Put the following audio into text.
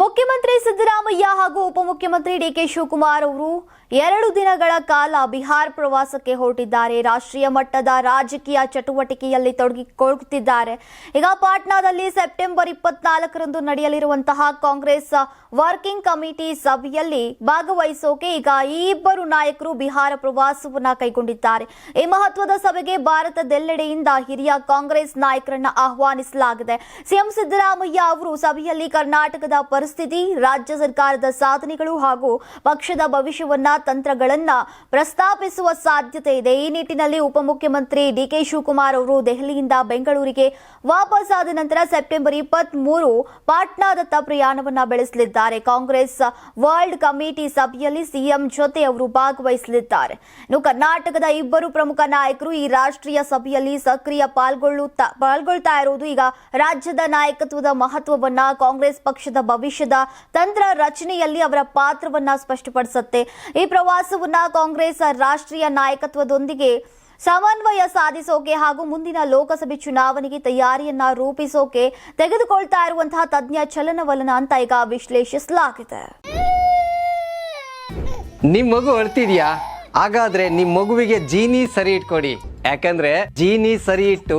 ಮುಖ್ಯಮಂತ್ರಿ ಸಿದ್ದರಾಮಯ್ಯ ಹಾಗೂ ಉಪಮುಖ್ಯಮಂತ್ರಿ ಡಿಕೆ ಶಿವಕುಮಾರ್ ಅವರು ಎರಡು ದಿನಗಳ ಕಾಲ ಬಿಹಾರ್ ಪ್ರವಾಸಕ್ಕೆ ಹೊರಟಿದ್ದಾರೆ. ರಾಷ್ಟ್ರೀಯ ಮಟ್ಟದ ರಾಜಕೀಯ ಚಟುವಟಿಕೆಯಲ್ಲಿ ತೊಡಗಿಕೊಳ್ಳುತ್ತಿದ್ದಾರೆ. ಈಗ ಪಾಟ್ನಾದಲ್ಲಿ ಸೆಪ್ಟೆಂಬರ್ ಇಪ್ಪತ್ನಾಲ್ಕರಂದು ನಡೆಯಲಿರುವಂತಹ ಕಾಂಗ್ರೆಸ್ ವರ್ಕಿಂಗ್ ಕಮಿಟಿ ಸಭೆಯಲ್ಲಿ ಭಾಗವಹಿಸೋಕೆ ಈಗ ಈ ಇಬ್ಬರು ನಾಯಕರು ಬಿಹಾರ ಪ್ರವಾಸವನ್ನು ಕೈಗೊಂಡಿದ್ದಾರೆ. ಈ ಮಹತ್ವದ ಸಭೆಗೆ ಭಾರತದೆಲ್ಲೆಡೆಯಿಂದ ಹಿರಿಯ ಕಾಂಗ್ರೆಸ್ ನಾಯಕರನ್ನ ಆಹ್ವಾನಿಸಲಾಗಿದೆ. ಸಿಎಂ ಸಿದ್ದರಾಮಯ್ಯ ಅವರು ಸಭೆಯಲ್ಲಿ ಕರ್ನಾಟಕದ ಪರಿಸ್ಥಿತಿ, ರಾಜ್ಯ ಸರ್ಕಾರದ ಸಾಧನೆಗಳು ಹಾಗೂ ಪಕ್ಷದ ಭವಿಷ್ಯವನ್ನ, ತಂತ್ರಗಳನ್ನ ಪ್ರಸ್ತಾಪಿಸುವ ಸಾಧ್ಯತೆ ಇದೆ. ಈ ನಿಟ್ಟಿನಲ್ಲಿ ಉಪಮುಖ್ಯಮಂತ್ರಿ ಡಿಕೆ ಶಿವಕುಮಾರ್ ಅವರು ದೆಹಲಿಯಿಂದ ಬೆಂಗಳೂರಿಗೆ ವಾಪಸ್ ಆದ ನಂತರ ಸೆಪ್ಟೆಂಬರ್ ಇಪ್ಪತ್ತ್ ಮೂರು ಪಾಟ್ನಾದತ್ತ ಪ್ರಯಾಣವನ್ನ ಬೆಳೆಸಲಿದ್ದಾರೆ. ಕಾಂಗ್ರೆಸ್ ವರ್ಲ್ಡ್ ಕಮಿಟಿ ಸಭೆಯಲ್ಲಿ ಸಿಎಂ ಜೊತೆ ಅವರು ಭಾಗವಹಿಸಲಿದ್ದಾರೆ. ಕರ್ನಾಟಕದ ಇಬ್ಬರು ಪ್ರಮುಖ ನಾಯಕರು ಈ ರಾಷ್ಟ್ರೀಯ ಸಭೆಯಲ್ಲಿ ಸಕ್ರಿಯ ಪಾಲ್ಗೊಳ್ಳುತ್ತಾ, ಪಾಲ್ಗೊಳ್ತಾ ಇರುವುದು ಈಗ ರಾಜ್ಯದ ನಾಯಕತ್ವದ ಮಹತ್ವವನ್ನ ಕಾಂಗ್ರೆಸ್ ಪಕ್ಷದ ಭವಿಷ್ಯದ ತಂತ್ರ ರಚನೆಯಲ್ಲಿ ಅವರ ಪಾತ್ರವನ್ನ ಸ್ಪಷ್ಟಪಡಿಸುತ್ತೆ. ಈ ಪ್ರವಾಸವನ್ನ ಕಾಂಗ್ರೆಸ್ ರಾಷ್ಟ್ರೀಯ ನಾಯಕತ್ವದೊಂದಿಗೆ ಸಮನ್ವಯ ಸಾಧಿಸೋಕೆ ಹಾಗೂ ಮುಂದಿನ ಲೋಕಸಭೆ ಚುನಾವಣೆಗೆ ತಯಾರಿಯನ್ನ ರೂಪಿಸೋಕೆ ತೆಗೆದುಕೊಳ್ತಾ ಇರುವಂತಹ ತಜ್ಞ ಚಲನವಲನ ಅಂತ ಈಗ ವಿಶ್ಲೇಷಿಸಲಾಗಿದೆ. ನಿಮ್ ಮಗು ಅಳ್ತಿದ್ಯಾ? ಹಾಗಾದ್ರೆ ನಿಮ್ ಮಗುವಿಗೆ ಜೀನಿ ಸರಿ ಇಟ್ಕೊಡಿ. ಯಾಕಂದ್ರೆ ಜೀನಿ ಸರಿ ಇಟ್ಟು